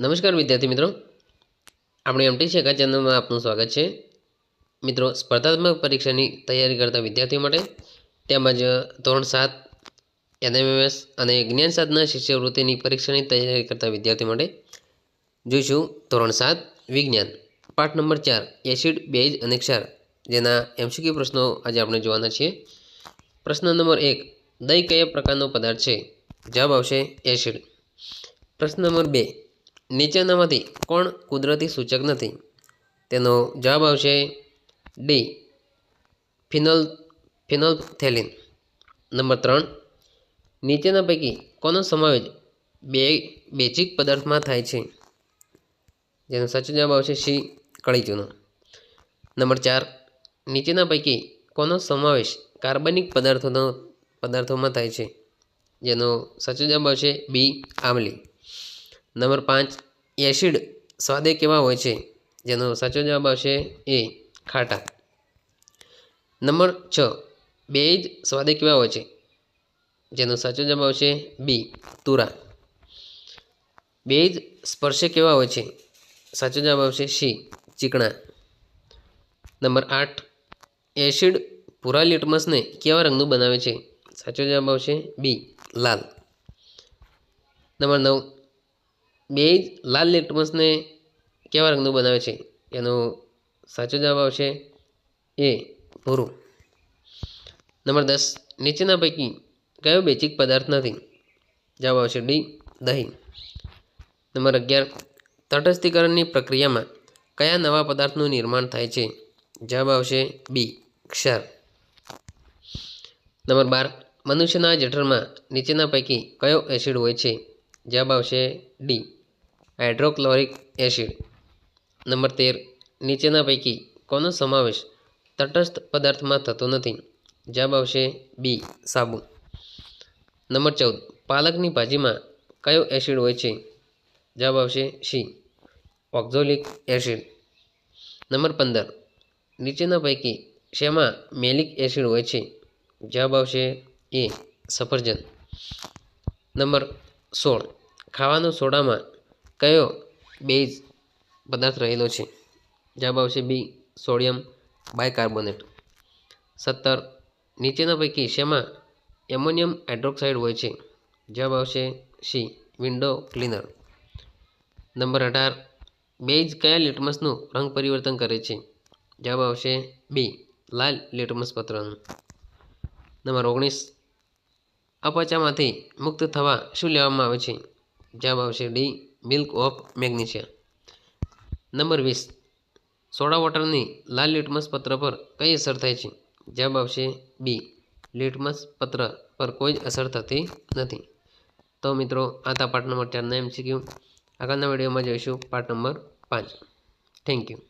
નમસ્કાર વિદ્યાર્થી મિત્રો. આપણે એમટી શેખા ચેનલમાં આપનું સ્વાગત છે. મિત્રો, સ્પર્ધાત્મક પરીક્ષાની તૈયારી કરતા વિદ્યાર્થીઓ માટે તેમજ ધોરણ સાત, એનએમએમએસ અને જ્ઞાન સાધના શિષ્યવૃત્તિની પરીક્ષાની તૈયારી કરતા વિદ્યાર્થીઓ માટે જોઈશું ધોરણ સાત, વિજ્ઞાન. પાઠ નંબર ચાર, એસિડ, બેઝ અને ક્ષાર. જેના એમસીક્યુ પ્રશ્નો આજે આપણે જોવાના છીએ. પ્રશ્ન નંબર એક, દહીં કયા પ્રકારનો પદાર્થ છે? જવાબ આવશે એસિડ. પ્રશ્ન નંબર બે નીચેનામાંથી કોણ કુદરતી સૂચક નથી? તેનો જવાબ આવશે ડી, ફિનોલ ફિનોલ્ફથેલિન નંબર ત્રણ, નીચેના પૈકી કોનો સમાવેશ બે બેઝિક પદાર્થમાં થાય છે? જેનો સાચો જવાબ આવશે સી કળી ચૂનો નંબર ચાર, નીચેના પૈકી કોનો સમાવેશ કાર્બનિક પદાર્થોનો, પદાર્થોમાં થાય છે? જેનો સાચો જવાબ આવશે બી આમલી નંબર પાંચ, એસિડ સ્વાદે કેવા હોય છે? જેનો સાચો જવાબ આવશે એ ખાટા. નંબર છ બેજ સ્વાદે કેવા હોય છે? જેનો સાચો જવાબ આવશે બી, તુરા. બેજ સ્પર્શે કેવા હોય છે? સાચો જવાબ આવશે સી, ચીકણા. નંબર આઠ, એસિડ પૂરા લિટમસને કેવા રંગનું બનાવે છે? સાચો જવાબ આવશે બી, લાલ. નંબર નવ બેજ લાલ લિટમસને કેવા રંગનું બનાવે છે? એનો સાચો જવાબ આવશે એ ભૂરું. નંબર દસ, નીચેના પૈકી કયો બેચિક પદાર્થ નથી? જવાબ આવશે ડી, દહીં. નંબર અગિયાર, તટસ્થીકરણની પ્રક્રિયામાં કયા નવા પદાર્થનું નિર્માણ થાય છે? જવાબ આવશે બી, ક્ષાર. નંબર બાર, મનુષ્યના જઠરમાં નીચેના પૈકી કયો એસિડ હોય છે? જવાબ આવશે ડી હાઇડ્રોક્લોરિક એસિડ. નંબર તેર. નીચેના પૈકી કોનો સમાવેશ તટસ્થ પદાર્થમાં થતો નથી? જવાબ આવશે બી સાબુ નંબર ચૌદ. પાલકની ભાજીમાં કયો એસિડ હોય છે? જવાબ આવશે સી, ઓક્ઝોલિક એસિડ. નંબર પંદર. નીચેના પૈકી શેમાં મેલિક એસિડ હોય છે? જવાબ આવશે એ, સફરજન. નંબર સોળ. ખાવાનું સોડામાં કયો બેઝ પદાર્થ રહેલો છે? જવાબ આવશે બી, સોડિયમ બાયકાર્બોનેટ. સત્તર, નીચેના પૈકી શેમાં એમોનિયમ હાઇડ્રોક્સાઇડ હોય છે? જવાબ આવશે સી, વિન્ડો ક્લીનર. નંબર અઢાર, બેઝ કયા લિટમસનું રંગ પરિવર્તન કરે છે? જવાબ આવશે બી, લાલ લિટમસ પત્રનું. નંબર ઓગણીસ અપચામાંથી મુક્ત થવા શું લેવામાં આવે છે? જવાબ આવશે D milk of magnesia number વીસ. સોડા વોટરની લાલ લિટમસ પત્ર પર કઈ અસર થાય છે? જવાબ આવશે બી લિટમસ પત્ર પર કોઈ જ અસર થતી નથી. તો મિત્રો, આ તા પાઠ નંબર ચારના એમસીક્યુ આગળના વિડીયોમાં જોઈશું પાઠ નંબર પાંચ. Thank you